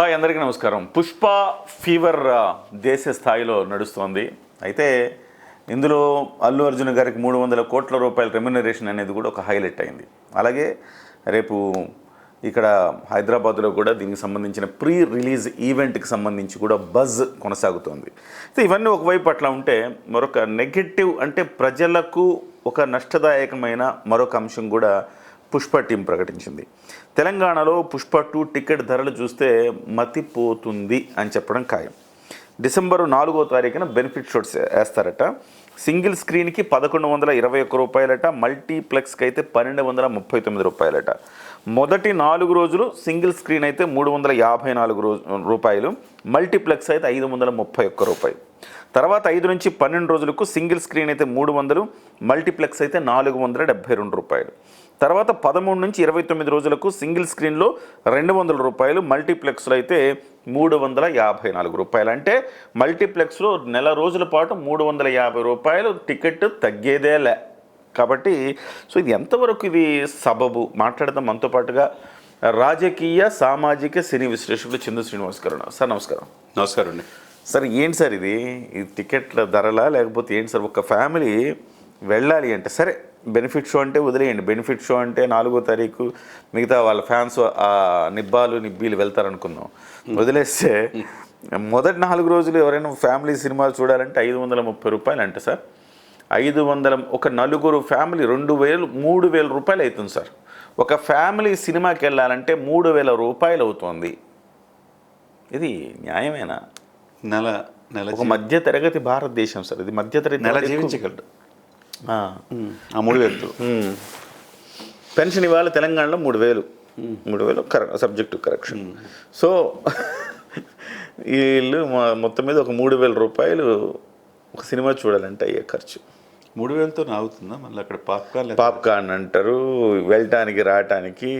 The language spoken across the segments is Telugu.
హాయ్ అందరికీ నమస్కారం. పుష్ప ఫీవర్ దేశ స్థాయిలో నడుస్తోంది. అయితే ఇందులో అల్లు అర్జున్ గారికి మూడు వందల కోట్ల రూపాయల రెమ్యునరేషన్ అనేది కూడా ఒక హైలైట్ అయింది. అలాగే రేపు ఇక్కడ హైదరాబాద్లో కూడా దీనికి సంబంధించిన ప్రీ రిలీజ్ ఈవెంట్కి సంబంధించి కూడా బజ్ కొనసాగుతోంది. అయితే ఇవన్నీ ఒకవైపు అట్లా ఉంటే మరొక నెగటివ్ అంటే ప్రజలకు ఒక నష్టదాయకమైన మరొక అంశం కూడా పుష్ప టీం ప్రకటించింది. తెలంగాణలో పుష్ప టూ టికెట్ ధరలు చూస్తే మతిపోతుంది అని చెప్పడం ఖాయం. డిసెంబరు నాలుగో తారీఖున బెనిఫిట్ షోట్స్ వేస్తారట. సింగిల్ స్క్రీన్కి పదకొండు వందల ఇరవై ఒక్క రూపాయలట మల్టీప్లెక్స్కి అయితే పన్నెండు వందల ముప్పై తొమ్మిది రూపాయలట. మొదటి నాలుగు రోజులు సింగిల్ స్క్రీన్ అయితే మూడు వందల యాభై నాలుగు రోజు రూపాయలు మల్టీప్లెక్స్ అయితే ఐదు వందల ముప్పై ఒక్క రూపాయలు. తర్వాత ఐదు నుంచి పన్నెండు రోజులకు సింగిల్ స్క్రీన్ అయితే మూడు వందలు మల్టీప్లెక్స్ అయితే నాలుగు వందల డెబ్బై రెండు రూపాయలు. తర్వాత పదమూడు నుంచి ఇరవై తొమ్మిది రోజులకు సింగిల్ స్క్రీన్లో రెండు వందల రూపాయలు మల్టీప్లెక్స్లో అయితే మూడు వందల యాభై నాలుగు రూపాయలు. అంటే మల్టీప్లెక్స్లో నెల రోజుల పాటు మూడు వందల యాభై రూపాయలు టికెట్ తగ్గేదేలే కాబట్టి సో ఇది ఎంతవరకు ఇది సబబు? మాట్లాడదాం మనతో పాటుగా రాజకీయ సామాజిక సినీ విశ్లేషకులు చందు శ్రీనివాస్ గారు. సార్ నమస్కారం. నమస్కారం అండి. సార్ ఏంటి సార్ ఇది? ఈ టికెట్ల ధరలా లేకపోతే ఏంటి సార్? ఒక ఫ్యామిలీ వెళ్ళాలి అంటే సరే బెనిఫిట్ షో అంటే వదిలేయండి. బెనిఫిట్ షో అంటే నాలుగో తారీఖు మిగతా వాళ్ళ ఫ్యాన్స్ ఆ నిబ్బాలు నిబ్బీలు వెళ్తారనుకుందాం. వదిలేస్తే మొదటి నాలుగు రోజులు ఎవరైనా ఫ్యామిలీ సినిమాలు చూడాలంటే ఐదు వందల ముప్పై రూపాయలు అంటే సార్. ఐదు వందల ఒక నలుగురు ఫ్యామిలీ రెండు వేలు మూడు వేల రూపాయలు అవుతుంది సార్. ఒక ఫ్యామిలీ సినిమాకి వెళ్ళాలంటే మూడు వేల రూపాయలు అవుతుంది. ఇది న్యాయమేనా? నెల నెల ఒక మధ్య తరగతి భారతదేశం సార్. ఇది మధ్య తరగతి నెల జీవించగలడు ఆ. మూడు ఉమ్. పెన్షన్ ఇవాళ తెలంగాణలో మూడు వేలు. మూడు వేలు సబ్జెక్టు కరెక్షన్. సో వీళ్ళు మొత్తం మీద ఒక మూడు వేల రూపాయలు ఒక సినిమా చూడాలంటే అయ్యే ఖర్చు. మూడు వేలతో అవుతుందా మళ్ళీ అక్కడ పాప్కార్న్ పాప్కార్న్ అంటారు వెళ్ళటానికి రావటానికి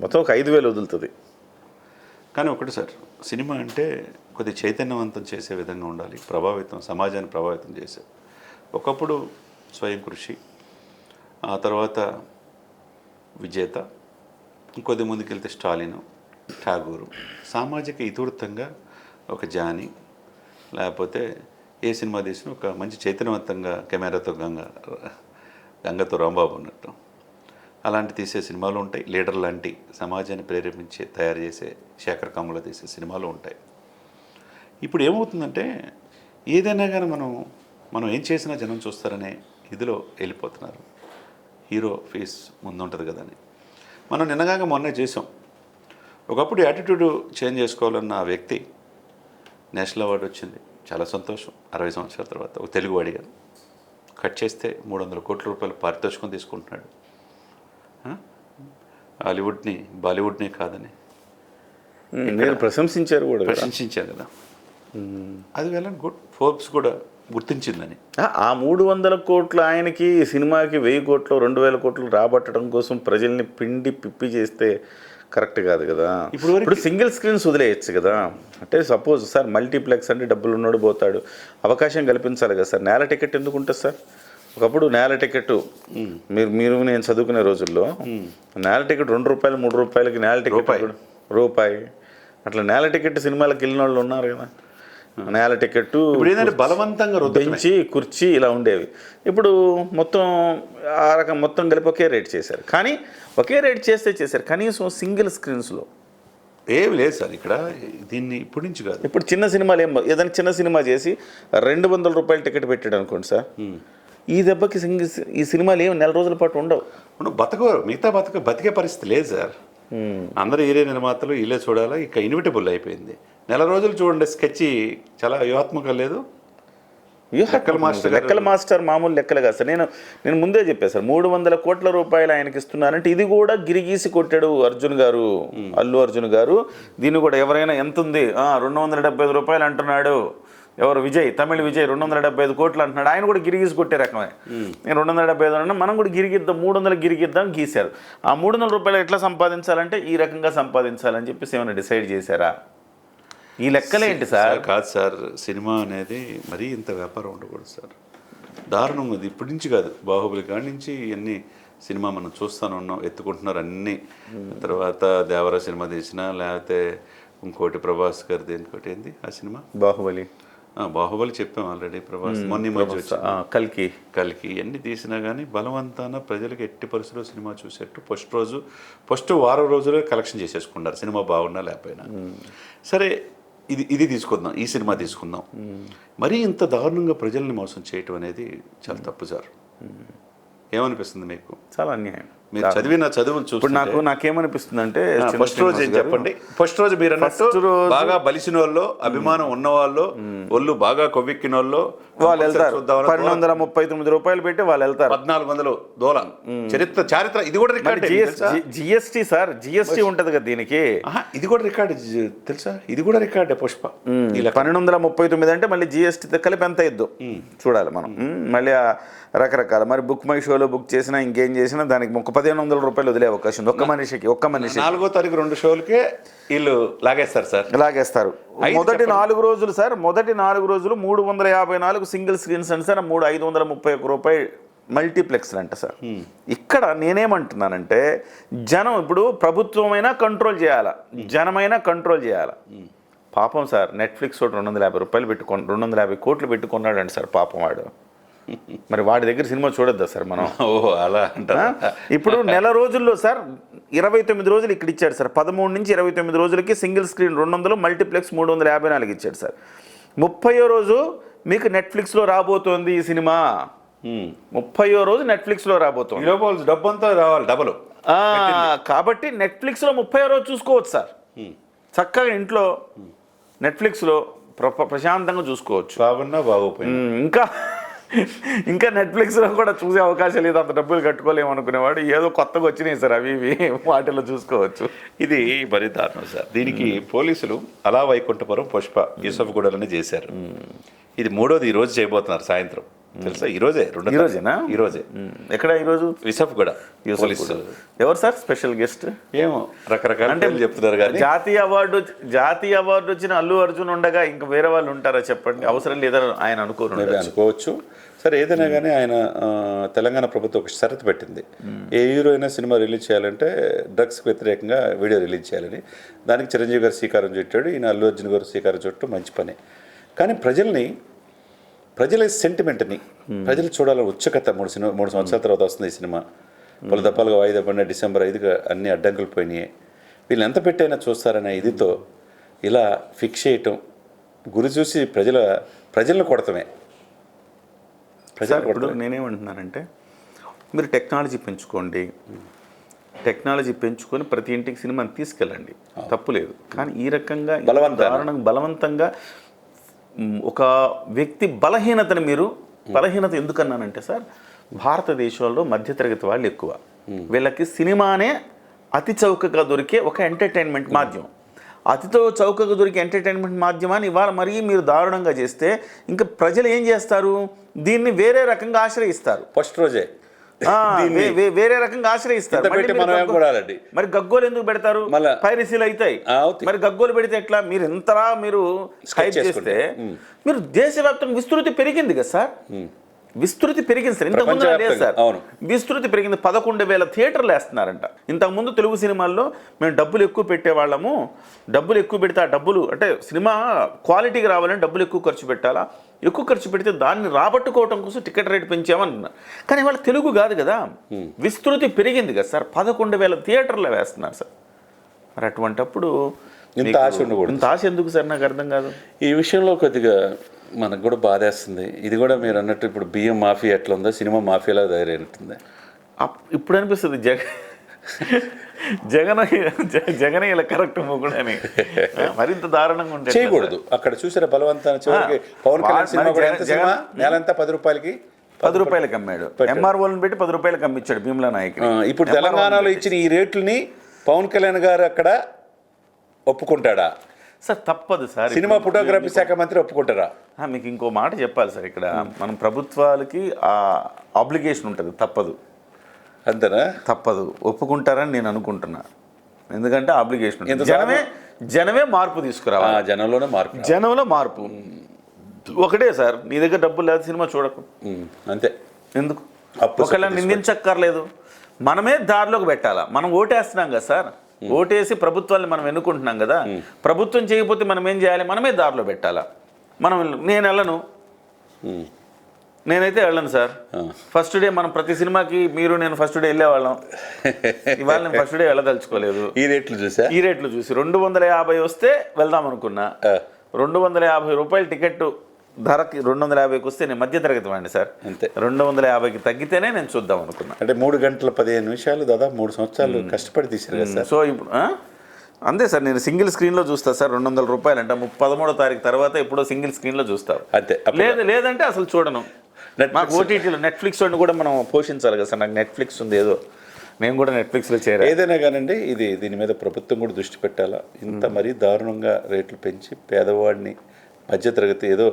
మొత్తం ఒక ఐదు వేలు వదులుతుంది. కానీ ఒకటి సార్ సినిమా అంటే కొద్ది చైతన్యవంతం చేసే విధంగా ఉండాలి ప్రభావితం సమాజాన్ని ప్రభావితం చేసే. ఒకప్పుడు స్వయం కృషి ఆ తర్వాత విజేత ఇంకొద్ది ముందుకెళ్తే స్టాలిన్ ఠాగూరు. సామాజిక ఇతివృత్తంగా ఒక జాని లేకపోతే ఏ సినిమా తీసినా ఒక మంచి చైతన్యవంతంగా కెమెరాతో గంగ గంగతో రాంబాబు ఉన్నట్టు. అలాంటి తీసే సినిమాలు ఉంటాయి. లీడర్ లాంటి సమాజాన్ని ప్రేరేపించే తయారు చేసే శేఖర్ కమ్ముల తీసే సినిమాలు ఉంటాయి. ఇప్పుడు ఏమవుతుందంటే ఏదైనా కానీ మనం మనం ఏం చేసినా జనం చూస్తారనే ఇదిలో వెళ్ళిపోతున్నారు. హీరో ఫేస్ ముందుంటుంది కదా అని మనం నిన్నగాక మొన్నే చేసాం ఒకప్పుడు యాటిట్యూడ్ చేంజ్ చేసుకోవాలన్న ఆ వ్యక్తి నేషనల్ అవార్డు వచ్చింది. చాలా సంతోషం. అరవై సంవత్సరాల తర్వాత ఒక తెలుగువాడిగా కట్ చేస్తే మూడు వందల కోట్ల రూపాయలు పారితోషికం తీసుకుంటున్నాడు? హాలీవుడ్ని బాలీవుడ్ని కాదని. మీరు ప్రశంసించారు కూడా. ప్రశంసించారు కదా. అది వెళ్ళని గుడ్. ఫోర్బ్స్ కూడా గుర్తించిందని. ఆ- మూడు వందల కోట్లు ఆయనకి సినిమాకి వెయ్యి కోట్లు రెండు వేల కోట్లు రాబట్టడం కోసం ప్రజల్ని పిండి పిప్పి చేస్తే కరెక్ట్ కాదు కదా. ఇప్పుడు ఇప్పుడు సింగిల్ స్క్రీన్స్ వదిలేయచ్చు కదా. అంటే సపోజ్ సార్ మల్టీప్లెక్స్ అంటే డబ్బులు ఉన్నాడు పోతాడు. అవకాశం కల్పించాలి కదా సార్. నేల టికెట్ ఎందుకు ఉంటుంది సార్? ఒకప్పుడు నేల టికెట్ మీరు మీరు నేను చదువుకునే రోజుల్లో నేల టికెట్ రెండు రూపాయలు మూడు రూపాయలకి నేల టికెట్ రూపాయి. అట్లా నేల టికెట్ సినిమాలకు వెళ్ళిన వాళ్ళు ఉన్నారు కదా. నేల టికెట్ ఇప్పుడు ఏంటంటే బలవంతంగా. బెంచి కుర్చీ ఇలా ఉండేవి. ఇప్పుడు మొత్తం ఆ రకం మొత్తం కలిపి ఒకే రేట్ చేశారు. కానీ ఒకే రేట్ చేస్తే చేశారు. కనీసం సింగిల్ స్క్రీన్స్లో. ఏమి లేదు సార్ ఇక్కడ. దీన్ని ఇప్పటి నుంచి కాదు. ఇప్పుడు చిన్న సినిమాలు ఏం ఏదైనా చిన్న సినిమా చేసి రెండు వందల రూపాయల టికెట్ పెట్టాడు అనుకోండి సార్. ఈ దెబ్బకి సింగిల్ ఈ సినిమాలు ఏం నెల రోజుల పాటు ఉండవు. బతకరు మిగతా బతక బతికే పరిస్థితి లేదు సార్. అందరూ ఏరియా నిర్మాతలు ఇల్లే చూడాలా ఇక ఇన్విటబుల్ అయిపోయింది. నెల రోజులు చూడండి స్కెచ్ చాలా వ్యూహాత్మకం లేదు. లెక్కల మాస్టర్ లెక్కల మాస్టర్ మామూలు లెక్కలు కాదు సార్. నేను నేను ముందే చెప్పాను సార్ మూడు వందల కోట్ల రూపాయలు ఆయనకి ఇస్తున్నారంటే ఇది కూడా గిరిగీసి కొట్టాడు అర్జున్ గారు అల్లు అర్జున్ గారు. దీన్ని కూడా ఎవరైనా ఎంత ఉంది? ఆ, రెండు వందల డెబ్బై ఐదు రూపాయలు అంటున్నాడు. ఎవరు? విజయ్ తమిళ విజయ్ రెండు వందల డెబ్బై ఐదు కోట్లు అంటున్నాడు. ఆయన కూడా గిరిగీసి కొట్టే రకమే. నేను రెండు వందల డెబ్బై ఐదు అన్నా మనం కూడా గిరిగిద్దాం మూడు వందలు గిరిగిద్దాం గీశారు. ఆ మూడు వందల రూపాయలు ఎట్లా సంపాదించాలంటే ఈ రకంగా సంపాదించాలని చెప్పేసి ఏమైనా డిసైడ్ చేశారా? ఈ లెక్కలేంటి సార్? కాదు సార్ సినిమా అనేది మరీ ఇంత వ్యాపారం ఉండకూడదు సార్. దారుణం అది. ఇప్పటి నుంచి కాదు. బాహుబలి కాడి నుంచి ఇవన్నీ సినిమా మనం చూస్తానే ఉన్నాం ఎత్తుకుంటున్నారు అన్ని. తర్వాత దేవర సినిమా తీసినా లేకపోతే ఇంకోటి ప్రభాస్ గారిది ఇంకోటి ఏంది ఆ సినిమా? బాహుబలి. బాహుబలి చెప్పాం ఆల్రెడీ ప్రభాస్. మొన్న మధ్య కల్కి. కలికి. ఎన్ని తీసినా కానీ బలవంతాన ప్రజలకు ఎట్టి పరిస్థితుల్లో సినిమా చూసేట్టు ఫస్ట్ రోజు ఫస్ట్ వారం రోజులే కలెక్షన్ చేసేసుకున్నారు. సినిమా బాగున్నా లేకపోయినా. సరే ఇది ఇది తీసుకుందాం ఈ సినిమా తీసుకుందాం. మరీ ఇంత దారుణంగా ప్రజల్ని మోసం చేయటం అనేది చాలా తప్పు సార్. ఏమనిపిస్తుంది మీకు? చాలా అన్యాయం. మీరు చదివిన చదువులు చూస్తే నాకు నాకేమనిపిస్తుంది అంటే ఫస్ట్ రోజు ఏం చెప్పండి? ఫస్ట్ రోజు మీరు అన్నట్టు రోజు- బాగా బలిసిన వాళ్ళు అభిమానం ఉన్న వాళ్ళు ఒళ్ళు బాగా కొవ్వెక్కిన వాళ్ళు వాళ్ళు వెళ్తారు. పన్నెండు వందల ముప్పై తొమ్మిది రూపాయలు పెట్టి వాళ్ళు వెళ్తారు. పద్నాలుగు వందలు దోల. చరిత్ర చారిత్ర ఇది కూడా రికార్డ్ జిఎస్టీ సార్ జిఎస్టీ ఉంటది కదా దీనికి. ఇది కూడా రికార్డ్ తెలుసా? ఇది కూడా రికార్డే పుష్ప. పన్నెండు వందల ముప్పై తొమ్మిది అంటే మళ్ళీ జిఎస్టీ కలిపి ఎంత ఇద్దు. చూడాలి మనం. మళ్ళీ రకరకాల. మరి బుక్ మై షోలో బుక్ చేసినా ఇంకేం చేసినా దానికి ఒక పదిహేను వందల రూపాయలు వదిలే అవకాశం ఉంది. ఒక్క మనిషికి ఒక్క మనిషి నాలుగో తారీఖు రెండు షోలకే వీళ్ళు లాగేస్తారు సార్. లాగేస్తారు. మొదటి. నాలుగు రోజులు సార్ మొదటి నాలుగు రోజులు మూడు వందల యాభై నాలుగు సింగిల్ స్క్రీన్స్ అండి సార్ మూడు ఐదు వందల ముప్పై ఒక్క రూపాయి మల్టీప్లెక్స్ అంట సార్. ఇక్కడ నేనేమంటున్నానంటే జనం ఇప్పుడు ప్రభుత్వమైనా కంట్రోల్ చేయాలా? జనమైనా కంట్రోల్ చేయాలా? పాపం సార్ నెట్ఫ్లిక్స్ ఒకటి రెండు వందల యాభై రూపాయలు పెట్టుకొని రెండు వందల యాభై కోట్లు పెట్టుకున్నాడండి సార్ పాపం వాడు. మరి వాడి దగ్గర సినిమా చూడొద్దా సార్ మనం? ఓహో అలా ఇప్పుడు నెల రోజుల్లో సార్ ఇరవై తొమ్మిది రోజులు ఇక్కడ ఇచ్చాడు సార్. పదమూడు నుంచి ఇరవై తొమ్మిది రోజులకి సింగిల్ స్క్రీన్ రెండు వందలు మల్టీప్లెక్స్ మూడు వందల యాభై నాలుగు ఇచ్చాడు సార్. ముప్పయో రోజు మీకు నెట్ఫ్లిక్స్లో రాబోతోంది ఈ సినిమా. ముప్పయో రోజు నెట్ఫ్లిక్స్లో రాబోతోంది. వాళ్ళు డబ్బంతా రావాలి డబల్. ఆ, కాబట్టి నెట్ఫ్లిక్స్లో ముప్పయో రోజు చూసుకోవచ్చు సార్. చక్కగా ఇంట్లో నెట్ఫ్లిక్స్లో ప్ర- ప్రశాంతంగా చూసుకోవచ్చు. బాగున్నా బాగోపోయినా ఉమ్, ఇంకా ఇంకా నెట్ఫ్లిక్స్లో కూడా చూసే అవకాశం లేదు. అంత డబ్బులు కట్టుకోలేము అనుకునేవాడు. ఏదో కొత్తగా వచ్చినాయి సార్ అవి ఇవి. వాటిలో చూసుకోవచ్చు. ఇది మరీ దారుణం సార్. దీనికి పోలీసులు అలా వైకుంఠపురం పుష్ప యూసఫ్గూడలోనే చేశారు. ఇది మూడోది ఈ రోజు చేయబోతున్నారు సాయంత్రం. తెలుసా? ఈ రోజే రెండో ఈ రోజేనా? ఈ రోజే. ఉమ్, ఎక్కడ ఈరోజు యూసఫ్గూడ పోలీసు. ఎవరు సార్? Special guest? ఏమో రకరకాల అంటే చెప్తున్నారు కానీ. జాతీయ అవార్డు జాతీయ అవార్డు వచ్చిన అల్లు అర్జున్ ఉండగా ఇంకా వేరే వాళ్ళు ఉంటారా చెప్పండి? అవసరం లేదని ఆయన అనుకోరు అనుకోవచ్చు. సరే ఏదైనా కానీ ఆయన తెలంగాణ ప్రభుత్వం ఒక షరతు పెట్టింది. ఏ హీరో అయినా సినిమా రిలీజ్ చేయాలంటే డ్రగ్స్కి వ్యతిరేకంగా వీడియో రిలీజ్ చేయాలని. దానికి చిరంజీవి గారు శ్రీకారం చుట్టాడు. ఈయన అల్లు అర్జున్ గారు శ్రీకారం చుట్టూ మంచి పని. కానీ ప్రజల్ని ప్రజల సెంటిమెంట్ని ప్రజలు చూడాలని ఉత్సుకత మూడు సినిమా మూడు సంవత్సరాల తర్వాత వస్తుంది ఈ సినిమా. పలు దప్పాలుగా వాయిదా పడిన డిసెంబర్ ఐదుగా అన్ని అడ్డంకులు పోయినాయి. వీళ్ళు ఎంత పెట్టైనా చూస్తారనే ఇదితో ఇలా ఫిక్స్ చేయటం గురి చూసి ప్రజల ప్రజలను కొడతమే. ప్రజలు ఇప్పుడు నేనేమంటున్నానంటే మీరు టెక్నాలజీ పెంచుకోండి. టెక్నాలజీ పెంచుకొని ప్రతి ఇంటికి సినిమాని తీసుకెళ్ళండి. తప్పు లేదు. కానీ ఈ రకంగా బలవంతంగా మ్, ఒక వ్యక్తి బలహీనతని మీరు బలహీనత ఎందుకన్నానంటే సార్ భారతదేశంలో మధ్యతరగతి వాళ్ళు ఎక్కువ. వీళ్ళకి సినిమానే అతి చౌకగా దొరికే ఒక ఎంటర్టైన్మెంట్ మాధ్యమం. అతితో చౌకగా దొరికే ఎంటర్టైన్మెంట్ మాధ్యమాన్ని ఇవాళ మరీ మీరు దారుణంగా చేస్తే ఇంకా ప్రజలు ఏం చేస్తారు? దీన్ని వేరే రకంగా ఆశ్రయిస్తారు. ఫస్ట్ రోజే. వేరే రకంగా ఆశ్రయిస్తారు. మీరు గగ్గోలు ఎందుకు పెడతారు? మళ్ళా- పైరసీలు అవుతాయి. మరి గగ్గోలు పెడితే ఎట్లా? మీరు ఇంతలా మీరు. చేస్తే మీరు దేశవ్యాప్తంగా విస్తృతి పెరిగింది కదా సార్? విస్తృతి పెరిగింది సార్. ఇంతకుముందు లేదు సార్. అవును. విస్తృతి పెరిగింది పదకొండు వేల థియేటర్లు వేస్తున్నారంట ఇంతకుముందు తెలుగు సినిమాల్లో మేము డబ్బులు ఎక్కువ పెట్టేవాళ్ళము. డబ్బులు ఎక్కువ పెడితే ఆ డబ్బులు అంటే సినిమా క్వాలిటీకి రావాలని డబ్బులు ఎక్కువ ఖర్చు పెట్టాలా? ఎక్కువ ఖర్చు పెడితే దాన్ని రాబట్టుకోవటం కోసం టికెట్ రేట్ పెంచామన్నారు. కానీ వాళ్ళ తెలుగు కాదు కదా. విస్తృతి పెరిగింది కదా సార్. పదకొండు వేల థియేటర్లు వేస్తున్నారు సార్. మరి అటువంటప్పుడు ఇంత ఆశ ఉండకూడదు. ఇంత ఆశ ఎందుకు సార్? నాకు అర్థం కాదు. ఈ విషయంలో కొద్దిగా మనకు కూడా బాధేస్తుంది. ఇది కూడా మీరు అన్నట్టు ఇప్పుడు బియ్యం మాఫియా ఎట్లా ఉందో సినిమా మాఫియాలా తయారైనట్టుంది. ఇప్పుడు అనిపిస్తుంది జగ జగన్ జ- జగన్ ఇలా కరెక్ట్ మొగుడని. మరింత దారుణంగా ఉంటే చేయకూడదు. అక్కడ చూసారా బలవంతాన్ని చివరికి పవన్ కళ్యాణ్ సినిమా కూడా జగన్- ఎంత సినిమా? నెల ఎంత పది రూపాయలకి? పది రూపాయలకి అమ్మాడు. ఎంఆర్ఓలను పెట్టి పది రూపాయలకి అమ్మిచ్చాడు భీమ్లా నాయక్ ఇప్పుడు తెలంగాణలో ఇచ్చిన ఈ రేట్లని పవన్ కళ్యాణ్ గారు అక్కడ ఒప్పుకుంటాడా? సార్ తప్పదు సార్. సినిమా ఫోటోగ్రఫీ శాఖ మంత్రి ఒప్పుకుంటారా? మీకు ఇంకో మాట చెప్పాలి సార్ ఇక్కడ. మనం ప్రభుత్వాలకి ఆ ఆబ్లిగేషన్ ఉంటుంది తప్పదు. అంతేనా? తప్పదు. ఒప్పుకుంటారని నేను అనుకుంటున్నా. ఎందుకంటే ఆబ్లిగేషన్ ఎంత జనమే జనమే మార్పు ఆ, తీసుకురావాలి జనంలోనే మార్పు జనంలో మార్పు. ఒకటే సార్ నీ దగ్గర డబ్బులు లేదు సినిమా చూడకు. అంతే. ఎందుకు? సొమ్ము నిందించక్కర్లేదు. మనమే దారిలోకి పెట్టాలా? మనం ఓటేస్తున్నాం కదా సార్. ఓటేసి ప్రభుత్వాన్ని మనం ఎన్నుకుంటున్నాం కదా ప్రభుత్వం చేయకపోతే మనం ఏం చేయాలి? మనమే దారిలో పెట్టాలా? మనం నేను వెళ్ళను. నేనైతే వెళ్ళను సార్. ఫస్ట్ డే మనం ప్రతి సినిమాకి మీరు నేను ఫస్ట్ డే వెళ్ళేవాళ్ళం. ఇవాళ నేను ఫస్ట్ డే వెళ్ళదలుచుకోలేదు. ఈ రేట్లు చూసా? ఈ రేట్లు చూసి రెండు వందల యాభై వస్తే వెళ్దాం అనుకున్నా. రెండు వందల యాభై రూపాయల టికెట్ ధరకి రెండు వందల యాభైకి వస్తే నేను మధ్య తరగతి వాడిని సార్. అంతే. రెండు వందల యాభైకి తగ్గితేనే నేను చూద్దాం అనుకున్నా. అంటే మూడు గంటల పదిహేను నిమిషాలు దాదాపు మూడు సంవత్సరాలు కష్టపడి కదా సార్. సో ఇప్పుడు? అంతే సార్ నేను సింగిల్ స్క్రీన్లో చూస్తా సార్ రెండు వందల రూపాయలు అంటే ము- పదమూడో తారీఖు తర్వాత ఎప్పుడో సింగిల్ స్క్రీన్లో చూస్తాం అంతే. లేదు లేదంటే అసలు చూడను. మాకు ఓటీటీలో నెట్ఫ్లిక్స్ వాడిని కూడా మనం పోషించాలి కదా సార్ నాకు నెట్ఫ్లిక్స్ ఉంది ఏదో. నేను కూడా నెట్ఫ్లిక్స్లో చేరా ఏదైనా కానండి ఇది దీని మీద ప్రభుత్వం కూడా దృష్టి పెట్టాలా? ఇంత మరీ దారుణంగా రేట్లు పెంచి పేదవాడిని మధ్యతరగతి ఏదో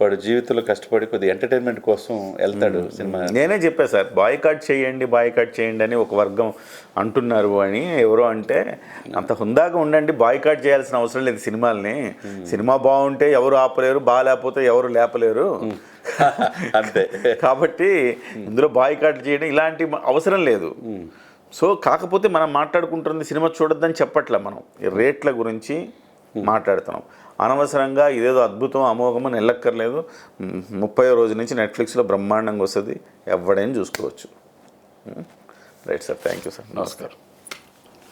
వాడు జీవితంలో కష్టపడి కొద్ది ఎంటర్టైన్మెంట్ కోసం వెళ్తాడు సినిమా. నేనే చెప్పా సార్ బాయ్కాట్ చేయండి బాయ్కాట్ చేయండి అని ఒక వర్గం అంటున్నారు అని ఎవరో అంటే అంత హుందాగా ఉండండి బాయ్కాట్ చేయాల్సిన అవసరం లేదు సినిమాల్ని. సినిమా బాగుంటే ఎవరు ఆపలేరు బాగాలేకపోతే ఎవరు లేపలేరు. అంతే. కాబట్టి ఇందులో బాయ్కాట్ చేయడం ఇలాంటి అవసరం లేదు. సో కాకపోతే మనం మాట్లాడుకుంటుంది సినిమా చూడొద్దని చెప్పట్లే మనం. రేట్ల గురించి మాట్లాడుతున్నాం. అనవసరంగా ఇదేదో అద్భుతం అమోఘమని వెళ్ళక్కర్లేదు. ముప్పై రోజు నుంచి నెట్ఫ్లిక్స్లో బ్రహ్మాండంగా వస్తుంది. ఎవడైనా చూసుకోవచ్చు. Right sir thank you sir. నమస్కారం.